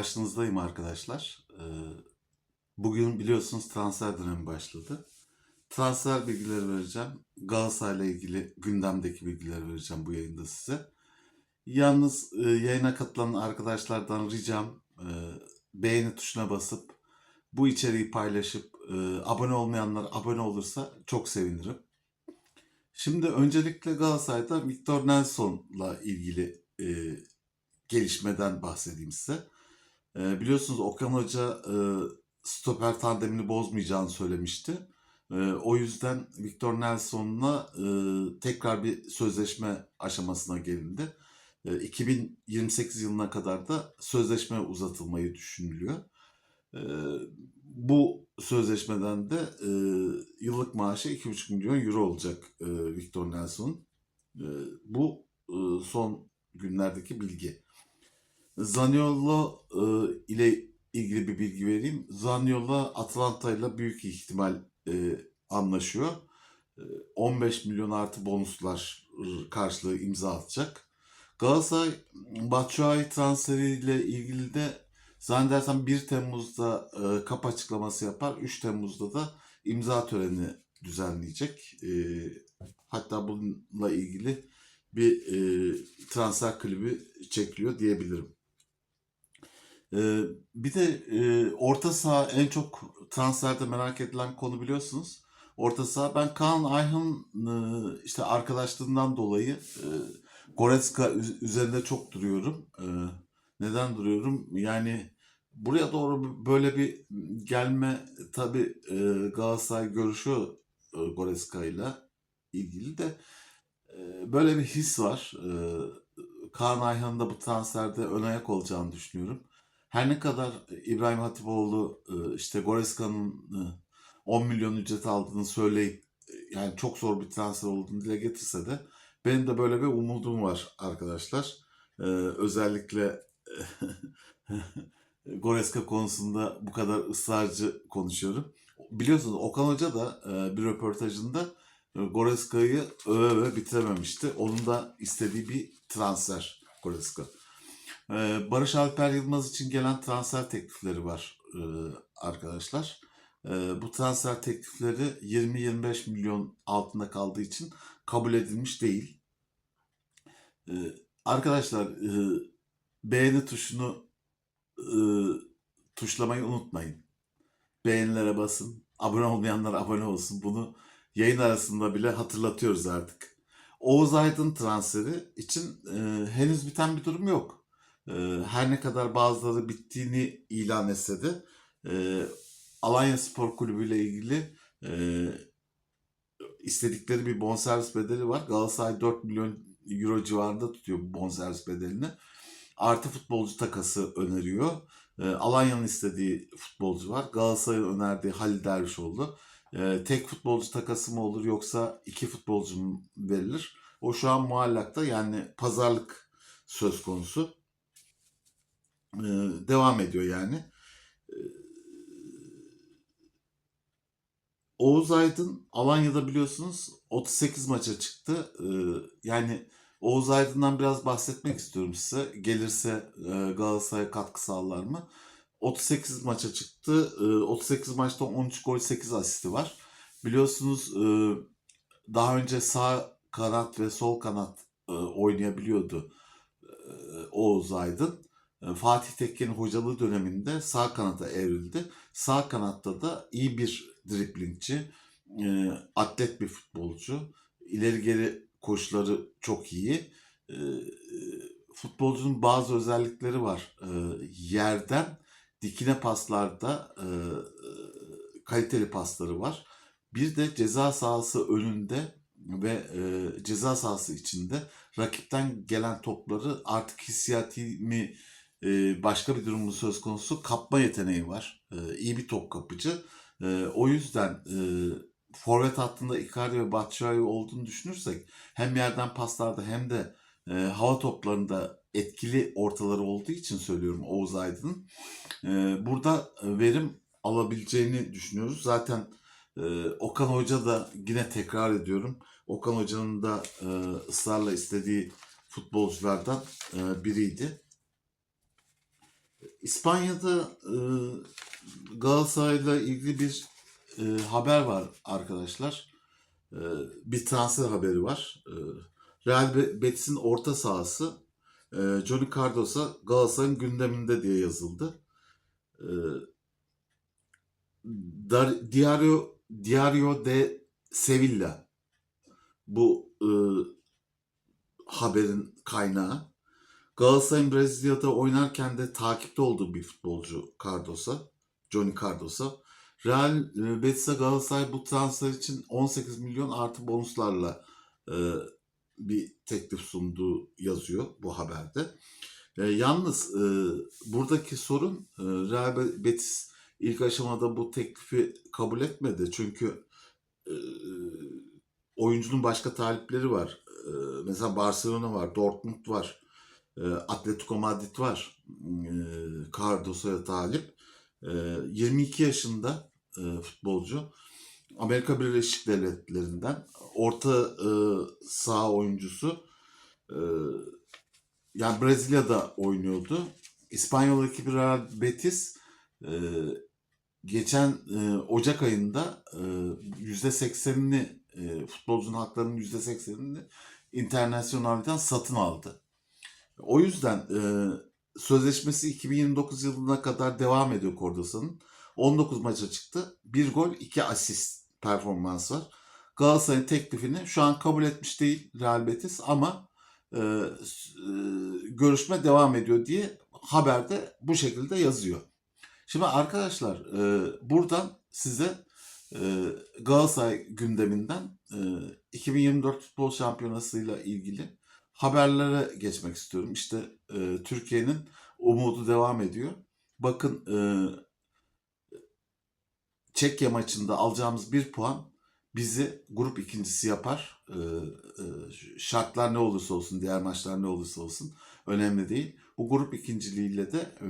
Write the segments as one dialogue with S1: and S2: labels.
S1: karşınızdayım arkadaşlar. Ee, Bugün biliyorsunuz transfer dönemi başladı. Transfer bilgileri vereceğim. Galatasaray'la ilgili gündemdeki bilgileri vereceğim bu yayında size. Yalnız e, yayına katılan arkadaşlardan ricam e, beğeni tuşuna basıp bu içeriği paylaşıp e, abone olmayanlar abone olursa çok sevinirim. Şimdi öncelikle Galatasaray'da Victor Nelson'la ilgili gelişmeden bahsedeyim size. E, biliyorsunuz Okan Hoca e, stoper tandemini bozmayacağını söylemişti. E, o yüzden Victor Nelson'la e, tekrar bir sözleşme aşamasına gelindi. E, 2028 yılına kadar da sözleşme uzatılmayı düşünülüyor. E, bu sözleşmeden de e, yıllık maaşı 2,5 milyon euro olacak e, Victor Nelson'un. E, bu e, son günlerdeki bilgi. Zaniolo e, ile ilgili bir bilgi vereyim. Zaniolo Atalanta ile büyük ihtimal e, anlaşıyor. E, 15 milyon artı bonuslar karşılığı imza atacak. Galatasaray Batshuayi transferiyle ilgili de zannedersem 1 Temmuz'da e, kap açıklaması yapar. 3 Temmuz'da da imza töreni düzenleyecek. E, hatta bununla ilgili bir e, transfer klibi çekiliyor diyebilirim. Ee, bir de e, orta saha en çok transferde merak edilen konu biliyorsunuz. Orta saha ben Kaan Ayhan e, işte arkadaşlığından dolayı e, Goretzka üz- üzerinde çok duruyorum. E, neden duruyorum? Yani buraya doğru böyle bir gelme tabii e, Galatasaray görüşüyor Goretzka ile ilgili de böyle bir his var. E, Kaan Ayhan'ın da bu transferde ön ayak olacağını düşünüyorum. Her ne kadar İbrahim Hatipoğlu e, işte Goreska'nın e, 10 milyon ücret aldığını söyleyip e, yani çok zor bir transfer olduğunu dile getirse de benim de böyle bir umudum var arkadaşlar. E, özellikle Goreska konusunda bu kadar ısrarcı konuşuyorum. Biliyorsunuz Okan Hoca da e, bir röportajında e, Goreska'yı öve öve bitirememişti. Onun da istediği bir transfer Goreska. Ee, Barış Alper Yılmaz için gelen transfer teklifleri var e, arkadaşlar. Ee, bu transfer teklifleri 20-25 milyon altında kaldığı için kabul edilmiş değil. Ee, arkadaşlar e, beğeni tuşunu e, tuşlamayı unutmayın. Beğenilere basın. Abone olmayanlar abone olsun. Bunu yayın arasında bile hatırlatıyoruz artık. Oğuz Aydın transferi için e, henüz biten bir durum yok. E, her ne kadar bazıları bittiğini ilan etse de e, Alanya Spor Kulübü ile ilgili e, istedikleri bir bonservis bedeli var. Galatasaray 4 milyon euro civarında tutuyor bu bonservis bedelini. Artı futbolcu takası öneriyor. E, Alanya'nın istediği futbolcu var. Galatasaray'ın önerdiği Halil Dervişoğlu. E, tek futbolcu takası mı olur yoksa iki futbolcu mu verilir? O şu an muallakta yani pazarlık söz konusu. E, devam ediyor yani. E, Oğuz Aydın Alanya'da biliyorsunuz 38 maça çıktı. E, yani Oğuz Aydın'dan biraz bahsetmek istiyorum size. Gelirse e, Galatasaray'a katkı sağlar mı? 38 maça çıktı. E, 38 maçta 13 gol 8 asisti var. Biliyorsunuz e, daha önce sağ kanat ve sol kanat e, oynayabiliyordu e, Oğuz Aydın. E, Fatih Tekke'nin hocalığı döneminde sağ kanata evrildi. Sağ kanatta da iyi bir driblingçi, e, atlet bir futbolcu. İleri geri koşuları çok iyi. E, futbolcunun bazı özellikleri var. E, yerden dikine paslarda e, kaliteli pasları var. Bir de ceza sahası önünde ve ceza sahası içinde rakipten gelen topları artık hissiyati mi e, başka bir durumu söz konusu kapma yeteneği var. E, iyi bir top kapıcı. E, o yüzden e, forvet hattında Icardi ve Batshuayi olduğunu düşünürsek hem yerden paslarda hem de e, hava toplarında etkili ortaları olduğu için söylüyorum Oğuz Aydın'ın. Burada verim alabileceğini düşünüyoruz. Zaten e, Okan Hoca da yine tekrar ediyorum. Okan Hoca'nın da e, ısrarla istediği futbolculardan e, biriydi. İspanya'da e, Galatasaray'la ilgili bir e, haber var arkadaşlar. E, bir transfer haberi var. E, Real Be- Betis'in orta sahası e, Johnny Cardosa Galatasaray'ın gündeminde diye yazıldı. E, Dar- Diario Diario de Sevilla bu e, haberin kaynağı. Galatasaray'ın Brezilya'da oynarken de takipte olduğu bir futbolcu Cardosa, Johnny Cardosa. Real e, Betis'e Galatasaray bu transfer için 18 milyon artı bonuslarla e, bir teklif sunduğu yazıyor bu haberde. E, yalnız e, buradaki sorun e, Real Be- Betis ilk aşamada bu teklifi kabul etmedi. Çünkü e, oyuncunun başka talipleri var. E, mesela Barcelona var, Dortmund var. E, Atletico Madrid var. E, Cardosa'ya talip. E, 22 yaşında e, futbolcu. Amerika Birleşik Devletleri'nden orta e, saha oyuncusu. E, yani Brezilya'da oynuyordu. İspanyol ekibi Real Betis e, geçen e, Ocak ayında e, %80'ini e, futbolcunun haklarının %80'ini internasyonelden satın aldı. O yüzden e, sözleşmesi 2029 yılına kadar devam ediyor Cordosa'nın. 19 maça çıktı. 1 gol 2 asist performans var. Galatasaray'ın teklifini şu an kabul etmiş değil Real Betis ama e, e, görüşme devam ediyor diye haberde bu şekilde yazıyor. Şimdi arkadaşlar e, buradan size e, Galatasaray gündeminden e, 2024 futbol şampiyonasıyla ilgili haberlere geçmek istiyorum. İşte e, Türkiye'nin umudu devam ediyor. Bakın e, Çekya maçında alacağımız bir puan bizi grup ikincisi yapar. E, e, şartlar ne olursa olsun, diğer maçlar ne olursa olsun önemli değil. Bu grup ikinciliğiyle de e,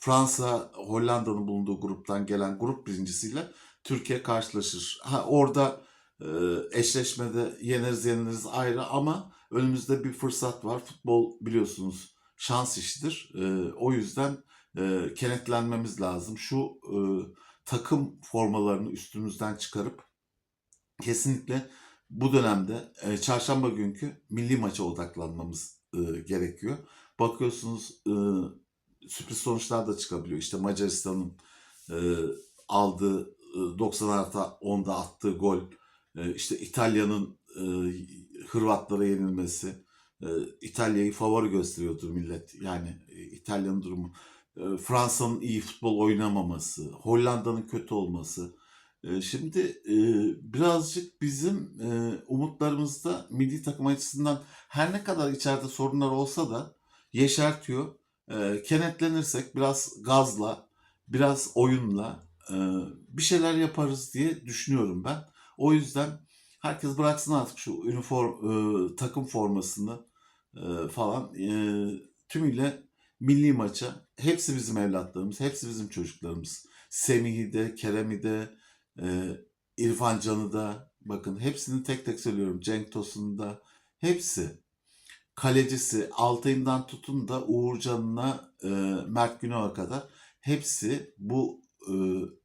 S1: Fransa, Hollanda'nın bulunduğu gruptan gelen grup birincisiyle Türkiye karşılaşır. Ha, orada e, eşleşmede yeneriz yeneriz ayrı ama önümüzde bir fırsat var. Futbol biliyorsunuz şans işidir. E, o yüzden e, kenetlenmemiz lazım. Şu e, takım formalarını üstümüzden çıkarıp kesinlikle bu dönemde e, çarşamba günkü milli maça odaklanmamız e, gerekiyor. Bakıyorsunuz e, sürpriz sonuçlar da çıkabiliyor. İşte Macaristan'ın e, aldığı e, 90 artı 10'da attığı gol, işte İtalya'nın e, Hırvatlara yenilmesi, e, İtalya'yı favori gösteriyordur millet. Yani e, İtalya'nın durumu. Fransa'nın iyi futbol oynamaması, Hollanda'nın kötü olması. Şimdi birazcık bizim umutlarımızda milli takım açısından her ne kadar içeride sorunlar olsa da yeşertiyor. Kenetlenirsek biraz gazla, biraz oyunla bir şeyler yaparız diye düşünüyorum ben. O yüzden herkes bıraksın artık şu üniform e, takım formasını e, falan e, tümüyle milli maça hepsi bizim evlatlarımız, hepsi bizim çocuklarımız. Semih'i de, Kerem'i de, e, İrfan Can'ı da bakın hepsini tek tek söylüyorum. Cenk Tosun'u da hepsi. Kalecisi Altay'ından tutun da Uğurcan'ına e, Mert Günok'a kadar hepsi bu e,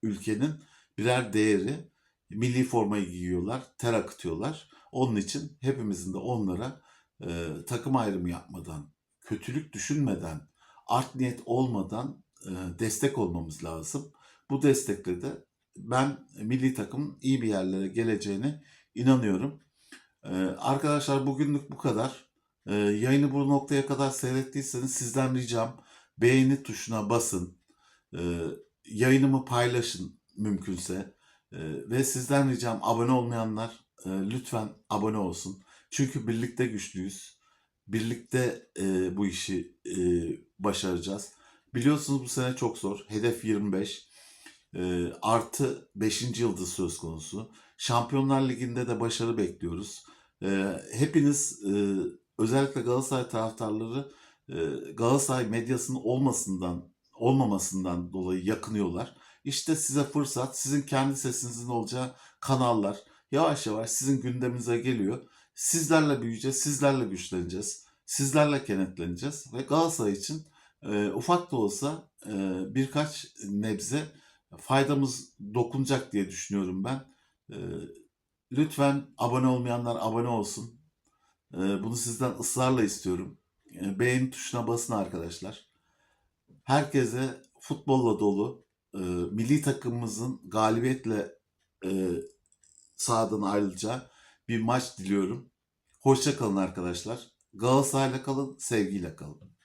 S1: ülkenin birer değeri. Milli formayı giyiyorlar, ter akıtıyorlar. Onun için hepimizin de onlara e, takım ayrımı yapmadan, kötülük düşünmeden, art niyet olmadan e, destek olmamız lazım. Bu destekle de ben milli takımın iyi bir yerlere geleceğine inanıyorum. E, arkadaşlar bugünlük bu kadar. E, yayını bu noktaya kadar seyrettiyseniz sizden ricam beğeni tuşuna basın. E, yayınımı paylaşın mümkünse. E, ve sizden ricam abone olmayanlar e, lütfen abone olsun. Çünkü birlikte güçlüyüz. Birlikte e, bu işi e, başaracağız. Biliyorsunuz bu sene çok zor. Hedef 25. E, artı 5. yıldız söz konusu. Şampiyonlar Ligi'nde de başarı bekliyoruz. E, hepiniz e, özellikle Galatasaray taraftarları e, Galatasaray medyasının olmasından olmamasından dolayı yakınıyorlar. İşte size fırsat, sizin kendi sesinizin olacağı kanallar yavaş yavaş sizin gündeminize geliyor. Sizlerle büyüyeceğiz, sizlerle güçleneceğiz, sizlerle kenetleneceğiz ve Galatasaray için Ee, ufak da olsa e, birkaç nebze faydamız dokunacak diye düşünüyorum ben. Ee, lütfen abone olmayanlar abone olsun. Ee, bunu sizden ısrarla istiyorum. Ee, beğeni tuşuna basın arkadaşlar. Herkese futbolla dolu, e, milli takımımızın galibiyetle e, sahadan ayrılacağı bir maç diliyorum. Hoşça kalın arkadaşlar. Galatasaray'la kalın, sevgiyle kalın.